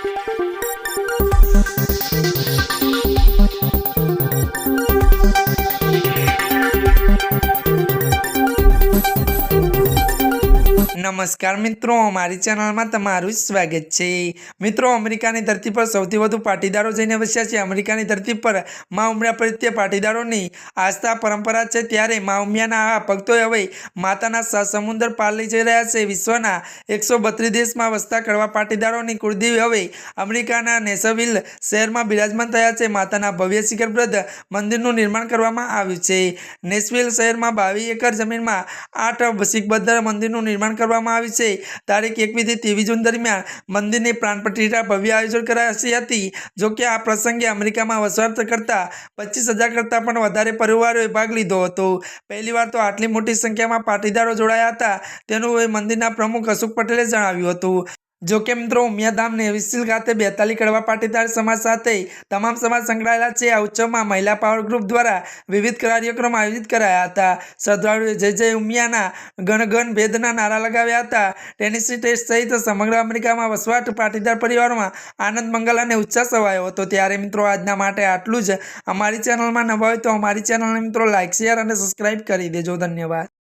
Thank you. નમસ્કાર મિત્રો, મારી ચેનલમાં તમારું સ્વાગત છે. મિત્રો, અમેરિકાની ધરતી પર સૌથી વધુ પાટીદારો જઈને વસ્યા છે. અમેરિકાની ધરતી પર મા ઉમિયા પ્રત્યે પાટીદારોની આસ્થા, પરંપરા છે ત્યારે મા ઉમિયાના આ ભક્તોએ હવે માતાના સ- સમુદ્ર પાર લઈ જઈ રહ્યા છે. વિશ્વના એકસો બત્રીસ દેશમાં વસતા કડવા પાટીદારોની કુળદેવી હવે અમેરિકાના નેસવિલ શહેરમાં બિરાજમાન થયા છે. માતાના ભવ્ય શિખરપ્રદ મંદિરનું નિર્માણ કરવામાં આવ્યું છે. નેસવિલ શહેરમાં બાવીસ એકર જમીનમાં આઠ શિખબદ્ધ મંદિરનું નિર્માણ કરવામાં આવ્યું છે. તારીખ એકવીસથી ત્રેવીસ જૂન દરમિયાન મંદિરની પ્રાણ ભવ્ય આયોજન કરાશી હતી. જોકે આ પ્રસંગે અમેરિકામાં વસવાટ કરતા પચીસ હજાર કરતાં પણ વધારે પરિવારોએ ભાગ લીધો હતો. પહેલીવાર તો આટલી મોટી સંખ્યામાં પાટીદારો જોડાયા હતા. તેનું એ મંદિરના પ્રમુખ અશોક પટેલે જણાવ્યું હતું. જોકે મિત્રો, ઉમિયાધામને વિસિલ ખાતે બેતાલી કડવા પાટીદાર સમાજ સાથે તમામ સમાજ સંકળાયેલા છે. આ ઉત્સવમાં મહિલા પાવર ગ્રુપ દ્વારા વિવિધ કાર્યક્રમ આયોજિત કરાયા હતા. શ્રદ્ધાળુએ જય જય ઉમિયાના ગણ ગણ ભેદના નારા લગાવ્યા હતા. ટેનિસી ટેસ્ટ સહિત સમગ્ર અમેરિકામાં વસવાટ પાટીદાર પરિવારમાં આનંદ, મંગલ અને ઉત્સાહ સવાયો હતો. ત્યારે મિત્રો, આજના માટે આટલું જ. અમારી ચેનલમાં નવા હોય તો અમારી ચેનલને મિત્રો લાઇક શેર અને સબસ્ક્રાઇબ કરી દેજો. ધન્યવાદ.